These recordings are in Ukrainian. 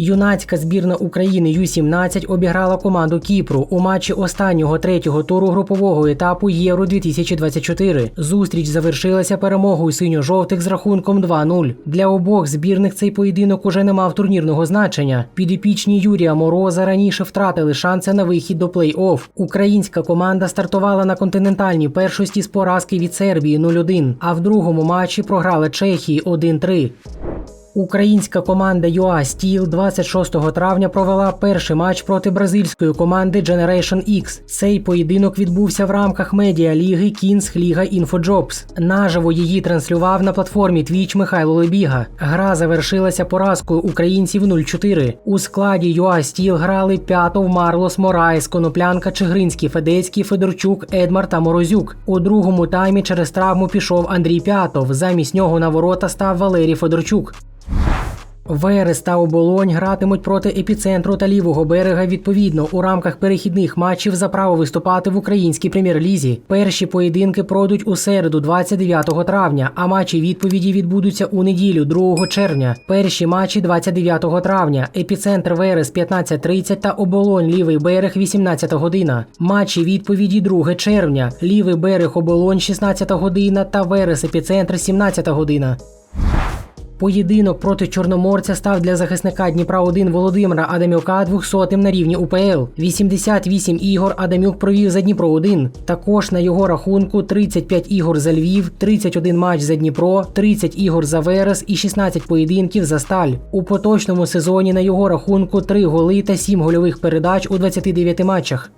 Юнацька збірна України Ю-17 обіграла команду Кіпру у матчі останнього третього туру групового етапу Євро 2024. Зустріч завершилася перемогою синьо-жовтих з рахунком 2-0. Для обох збірних цей поєдинок уже не мав турнірного значення. Підопічні Юрія Мороза раніше втратили шанси на вихід до плей-офф. Українська команда стартувала на континентальній першості з поразки від Сербії 0-1, а в другому матчі програла Чехії 1-3. Українська команда UA Steel 26 травня провела перший матч проти бразильської команди Generation X. Цей поєдинок відбувся в рамках медіаліги Kings Liga InfoJobs. Наживо її транслював на платформі Twitch Михайло Лебіга. Гра завершилася поразкою українців 0-4. У складі UA Steel грали П'ятов, Марлос, Мораєс, Коноплянка, Чигринський, Федецький, Федорчук, Едмар та Морозюк. У другому таймі через травму пішов Андрій П'ятов. Замість нього на ворота став Валерій Федорчук. Верес та оболонь гратимуть проти епіцентру та лівого берега відповідно у рамках перехідних матчів за право виступати в українській прем'єр-лізі. Перші поєдинки пройдуть у середу, 29 травня, а матчі відповіді відбудуться у неділю, 2 червня. Перші матчі 29 травня. Епіцентр Верес 15.30 та оболонь лівий берег 18 година. Матчі відповіді 2 червня. Лівий берег оболонь 16 година та Верес епіцентр 17 година. Поєдинок проти чорноморця став для захисника Дніпра 1 Володимира Адамюка 200-тим на рівні УПЛ. 88 ігор Адамюк провів за Дніпро 1 Також на його рахунку 35 ігор за Львів, 31 матч за Дніпро, 30 ігор за Верес і 16 поєдинків за Сталь. У поточному сезоні на його рахунку 3 голи та 7 гольових передач у 29 матчах.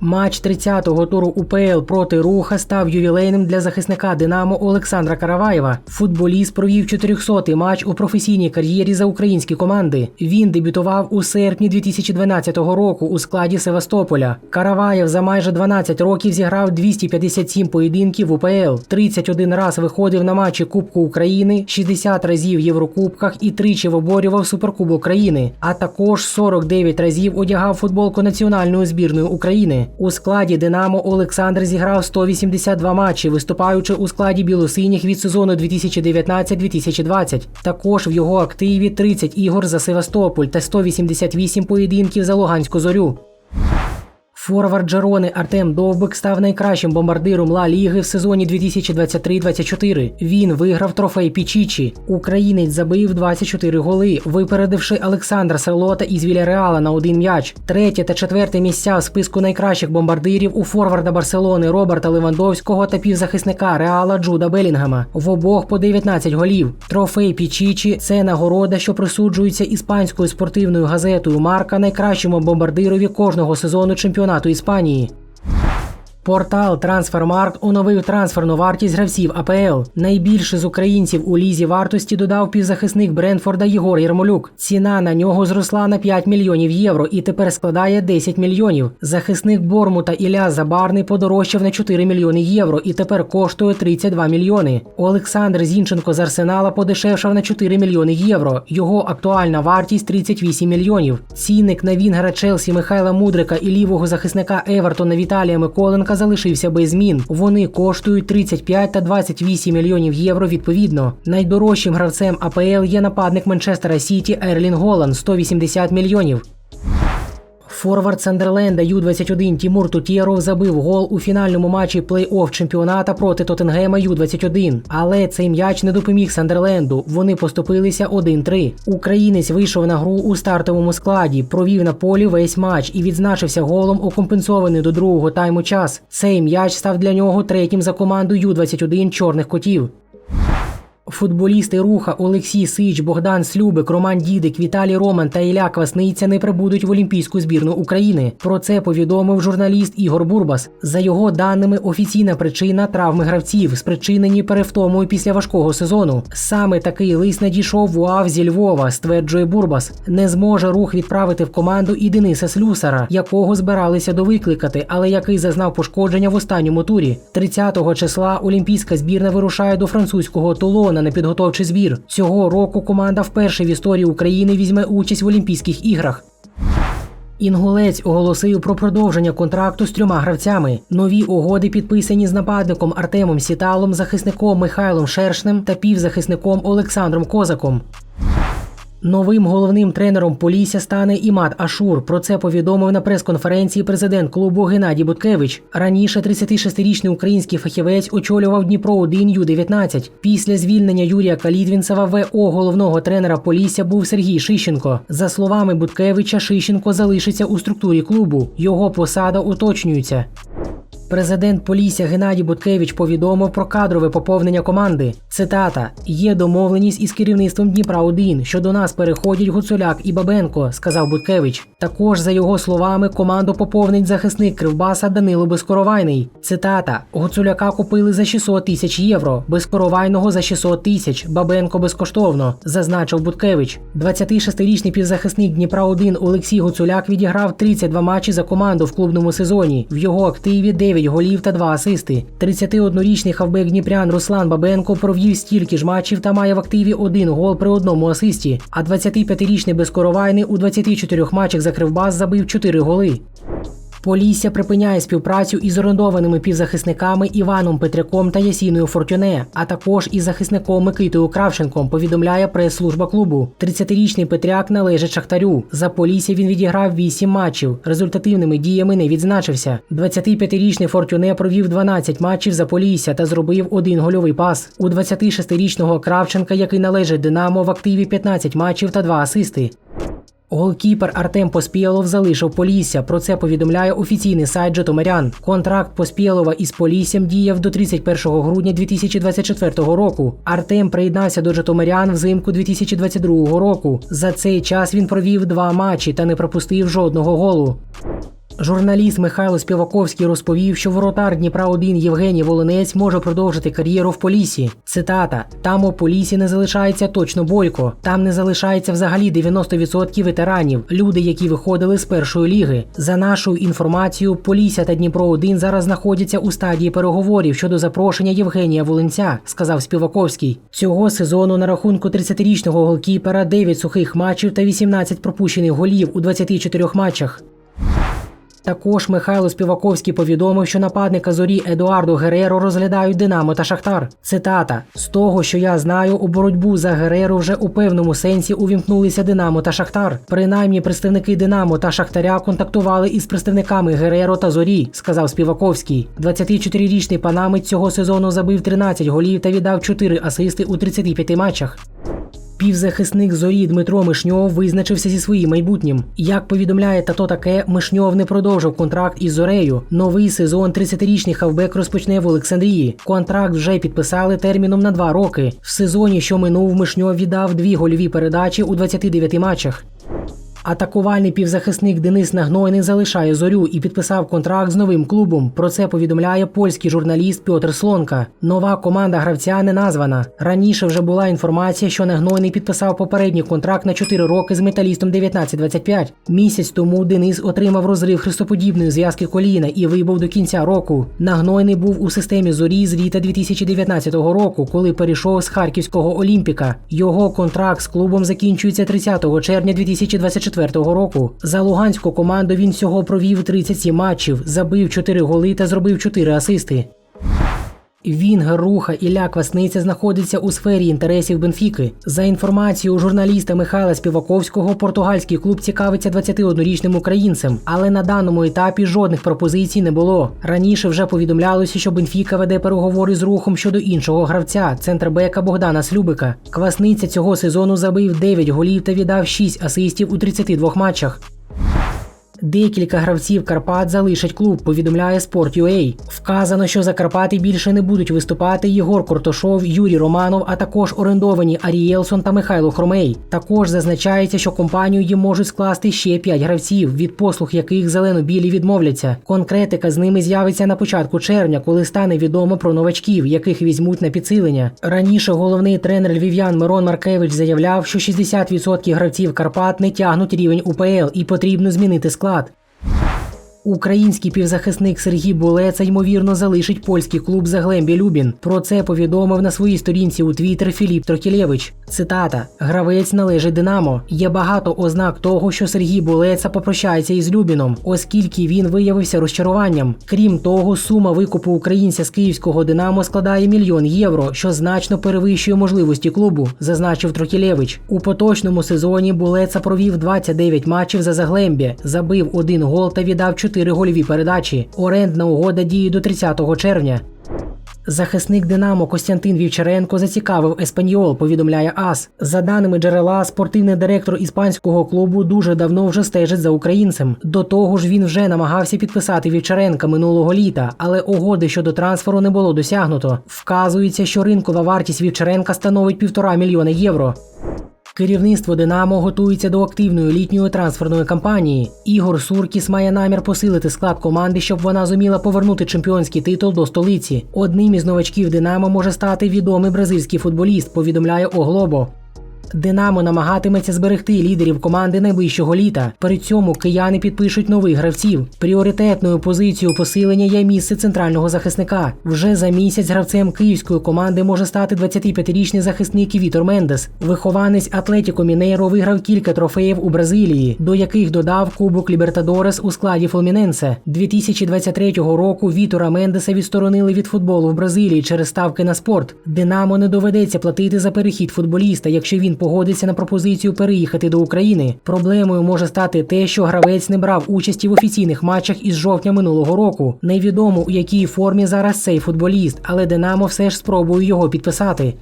Матч 30-го туру УПЛ проти Руха став ювілейним для захисника Динамо Олександра Караваєва. Футболіст провів 400-й матч у професійній кар'єрі за українські команди. Він дебютував у серпні 2012 року у складі Севастополя. Караваєв за майже 12 років зіграв 257 поєдинків в УПЛ, 31 раз виходив на матчі Кубку України, 60 разів в Єврокубках і тричі виборював Суперкубок країни, а також 49 разів одягав футболку національної збірної України. У складі Динамо Олександр зіграв 182 матчі, виступаючи у складі білосиніх від сезону 2019-2020. Також в його активі 30 ігор за Севастополь та 188 поєдинків за Луганську зорю. Форвард Джерони Артем Довбик став найкращим бомбардиром Ла Ліги в сезоні 2023-24. Він виграв трофей Пічічі. Українець забив 24 голи, випередивши Олександра Серлота із Віляреала на один м'яч. Третє та четверте місця в списку найкращих бомбардирів у форварда Барселони Роберта Левандовського та півзахисника Реала Джуда Белінгема. В обох по 19 голів. Трофей Пічічі це нагорода, що присуджується іспанською спортивною газетою Марка найкращому бомбардирові кожного сезону чемпіонату чемпіонату Іспанії. Портал Трансфермаркт оновив трансферну вартість гравців АПЛ. Найбільше з українців у лізі вартості додав півзахисник Бренфорда Єгор Єрмолюк. Ціна на нього зросла на 5 мільйонів євро і тепер складає 10 мільйонів. Захисник Бормута Ілля Забарний подорожчав на 4 мільйони євро і тепер коштує 32 мільйони. Олександр Зінченко з Арсенала подешевшав на 4 мільйони євро. Його актуальна вартість 38 мільйонів. Цінник на Вінгера Челсі Михайла Мудрика і лівого захисника Евертона Віталія Миколенка залишився без змін. Вони коштують 35 та 28 мільйонів євро відповідно. Найдорожчим гравцем АПЛ є нападник Манчестера Сіті Ерлін Голланд 180 мільйонів. Форвард Сандерленда Ю-21 Тімур Тутєров забив гол у фінальному матчі плей-офф чемпіоната проти Тоттенгема Ю-21. Але цей м'яч не допоміг Сандерленду. Вони поступилися 1-3. Українець вийшов на гру у стартовому складі, провів на полі весь матч і відзначився голом у до другого тайму час. Цей м'яч став для нього третім за команду Ю-21 чорних котів. Футболісти руха Олексій Сич, Богдан Слюбик, Роман Дідик, Віталій Роман та Ілля Квасниця не прибудуть в Олімпійську збірну України. Про це повідомив журналіст Ігор Бурбас. За його даними, офіційна причина травми гравців, спричинені перевтомою після важкого сезону. Саме такий лист надійшов в УАВ зі Львова, стверджує Бурбас. Не зможе рух відправити в команду і Дениса Слюсара, якого збиралися довикликати, але який зазнав пошкодження в останньому турі. 30-го числа Олімпійська збірна вирушає до французького Тулона на підготовчий збір. Цього року команда вперше в історії України візьме участь в Олімпійських іграх. Інгулець оголосив про продовження контракту з трьома гравцями. Нові угоди підписані з нападником Артемом Сіталом, захисником Михайлом Шершнем та півзахисником Олександром Козаком. Новим головним тренером Полісся стане Імад Ашур. Про це повідомив на прес-конференції президент клубу Геннадій Буткевич. Раніше 36-річний український фахівець очолював Дніпро 1 Ю-19. Після звільнення Юрія Калітвінцева ВО головного тренера Полісся був Сергій Шищенко. За словами Буткевича, Шищенко залишиться у структурі клубу. Його посада уточнюється. Президент Полісся Геннадій Буткевич повідомив про кадрове поповнення команди. Цитата: є домовленість із керівництвом Дніпра 1 що до нас переходять Гуцуляк і Бабенко, сказав Буткевич. Також, за його словами, команду поповнить захисник Кривбаса Данило Безкоровайний. Цитата: Гуцуляка купили за 600 тисяч євро, безкоровайного за 600 тисяч, Бабенко безкоштовно, зазначив Буткевич. 26-річний півзахисник Дніпра 1 Олексій Гуцуляк відіграв 32 матчі за команду в клубному сезоні. В його активі 9 голів та 2 асисти. 31-річний хавбек Дніпрян Руслан Бабенко провів стільки ж матчів та має в активі один гол при одному асисті. А 25-річний безкоровайний у 24 матчах за Кривбас забив 4 голи. Полісся припиняє співпрацю із орендованими півзахисниками Іваном Петряком та Ясіною Фортюне, а також із захисником Микитою Кравченком, повідомляє прес-служба клубу. 30-річний Петряк належить Шахтарю. За Полісся він відіграв 8 матчів. Результативними діями не відзначився. 25-річний Фортюне провів 12 матчів за Полісся та зробив один гольовий пас. У 26-річного Кравченка, який належить Динамо, в активі 15 матчів та 2 асисти. Голкіпер Артем Поспєлов залишив Полісся. Про це повідомляє офіційний сайт Житомирян. Контракт Поспєлова із Поліссям діяв до 31 грудня 2024 року. Артем приєднався до Житомирян взимку 2022 року. За цей час він провів два матчі та не пропустив жодного голу. Журналіст Михайло Співаковський розповів, що воротар Дніпра 1 Євгеній Волинець може продовжити кар'єру в Полісі. Цитата: там у Полісі не залишається точно бойко. Там не залишається взагалі 90% ветеранів, люди, які виходили з першої ліги. За нашою інформацією, Полісся та Дніпро 1 зараз знаходяться у стадії переговорів щодо запрошення Євгенія Волинця, сказав Співаковський. Цього сезону на рахунку 30-річного голкіпера 9 сухих матчів та 18 пропущених голів у 24 матчах. Також Михайло Співаковський повідомив, що нападника зорі Едуардо Гереро розглядають Динамо та Шахтар. Цитата: з того, що я знаю, у боротьбу за Гереро вже у певному сенсі увімкнулися Динамо та Шахтар. Принаймні, представники Динамо та Шахтаря контактували із представниками Гереро та Зорі, сказав Співаковський. 24-річний панамець цього сезону забив 13 голів та віддав 4 асисти у 35 матчах. Півзахисник зорі Дмитро Мишньов визначився зі своїм майбутнім. Як повідомляє тато таке, Мишньов не продовжив контракт із Зорею. Новий сезон 30-річний хавбек розпочне в Олександрії. Контракт вже підписали терміном на два роки. В сезоні, що минув, Мишньов віддав дві гольові передачі у 29 матчах. Атакувальний півзахисник Денис Нагнойний залишає зорю і підписав контракт з новим клубом. Про це повідомляє польський журналіст Пьотр Слонка. Нова команда гравця не названа. Раніше вже була інформація, що Нагнойний підписав попередній контракт на 4 роки з металістом 1925. Місяць тому Денис отримав розрив хрестоподібної зв'язки коліна і вибув до кінця року. Нагнойний був у системі зорі з літа 2019 року, коли перейшов з харківського Олімпіка. Його контракт з клубом закінчується 30 червня 2024 року. За луганську команду він всього провів 37 матчів, забив 4 голи та зробив 4 асисти. Вінгер Руха Ілля Квасниця знаходиться у сфері інтересів Бенфіки. За інформацією журналіста Михайла Співаковського, португальський клуб цікавиться 21-річним українцем, але на даному етапі жодних пропозицій не було. Раніше вже повідомлялося, що Бенфіка веде переговори з рухом щодо іншого гравця, центрбека Богдана Слюбика. Квасниця цього сезону забив 9 голів та віддав 6 асистів у 32 матчах. Декілька гравців Карпат залишать клуб, повідомляє Sport.ua. Вказано, що за Карпати більше не будуть виступати Єгор Кортошов, Юрій Романов, а також орендовані Арієлсон та Михайло Хромей. Також зазначається, що компанію їм можуть скласти ще 5 гравців, від послуг яких зелено-білі відмовляться. Конкретика з ними з'явиться на початку червня, коли стане відомо про новачків, яких візьмуть на підсилення. Раніше головний тренер львів'ян Мирон Маркевич заявляв, що 60% гравців Карпат не тягнуть рівень УПЛ і потрібно змінити склад склад. Український півзахисник Сергій Булеца ймовірно залишить польський клуб Заглембі Любін. Про це повідомив на своїй сторінці у Твіттер Філіп Трохілєвич. Цитата: Гравець належить Динамо. Є багато ознак того, що Сергій Булеца попрощається із Любіном, оскільки він виявився розчаруванням. Крім того, сума викупу українця з київського Динамо складає мільйон євро, що значно перевищує можливості клубу, зазначив Трохілєвич. У поточному сезоні Булеца провів 29 матчів за Заглембі, забив один гол та віддав 4 гольові передачі. Орендна угода діє до 30 червня. Захисник Динамо Костянтин Вівчаренко зацікавив Еспаньол, повідомляє АС. За даними джерела, спортивний директор іспанського клубу дуже давно вже стежить за українцем. До того ж, він вже намагався підписати Вівчаренка минулого літа, але угоди щодо трансферу не було досягнуто. Вказується, що ринкова вартість Вівчаренка становить півтора мільйона євро. Керівництво Динамо готується до активної літньої трансферної кампанії. Ігор Суркіс має намір посилити склад команди, щоб вона зуміла повернути чемпіонський титул до столиці. Одним із новачків Динамо може стати відомий бразильський футболіст, повідомляє Оглобо. Динамо намагатиметься зберегти лідерів команди найближчого літа. При цьому кияни підпишуть нових гравців. Пріоритетною позицією посилення є місце центрального захисника. Вже за місяць гравцем київської команди може стати 25-річний захисник Вітор Мендес. Вихованець Атлетіко Мінейро виграв кілька трофеїв у Бразилії, до яких додав Кубок Лібертадорес у складі Фломіненсе. 2023 року Вітора Мендеса відсторонили від футболу в Бразилії через ставки на спорт. Динамо не доведеться платити за перехід футболіста, якщо він погодиться на пропозицію переїхати до України. Проблемою може стати те, що гравець не брав участі в офіційних матчах із жовтня минулого року. Невідомо у якій формі зараз цей футболіст, але Динамо все ж спробує його підписати.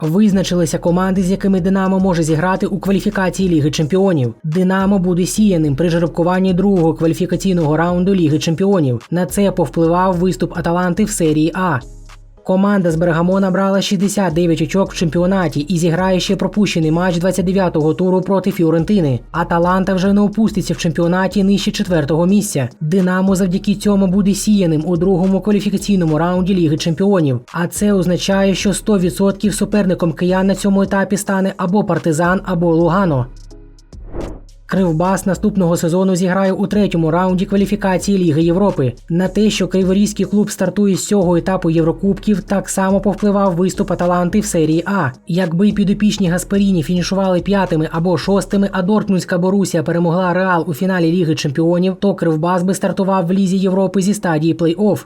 Визначилися команди, з якими Динамо може зіграти у кваліфікації Ліги Чемпіонів. Динамо буде сіяним при жеребкуванні другого кваліфікаційного раунду Ліги Чемпіонів. На це повпливав виступ Аталанти в серії А. Команда з Бергамо набрала 69 очок в чемпіонаті і зіграє ще пропущений матч 29-го туру проти Фіорентини. Аталанта вже не опуститься в чемпіонаті нижче четвертого місця. Динамо завдяки цьому буде сіяним у другому кваліфікаційному раунді Ліги Чемпіонів. А це означає, що 100% суперником киян на цьому етапі стане або Партизан, або Лугано. Кривбас наступного сезону зіграє у третьому раунді кваліфікації Ліги Європи. На те, що Криворізький клуб стартує з цього етапу Єврокубків, так само повпливав виступ Аталанти в серії А. Якби підопічні Гасперіні фінішували п'ятими або шостими, а Дортмундська Борусія перемогла Реал у фіналі Ліги Чемпіонів, то Кривбас би стартував в Лізі Європи зі стадії плей-офф.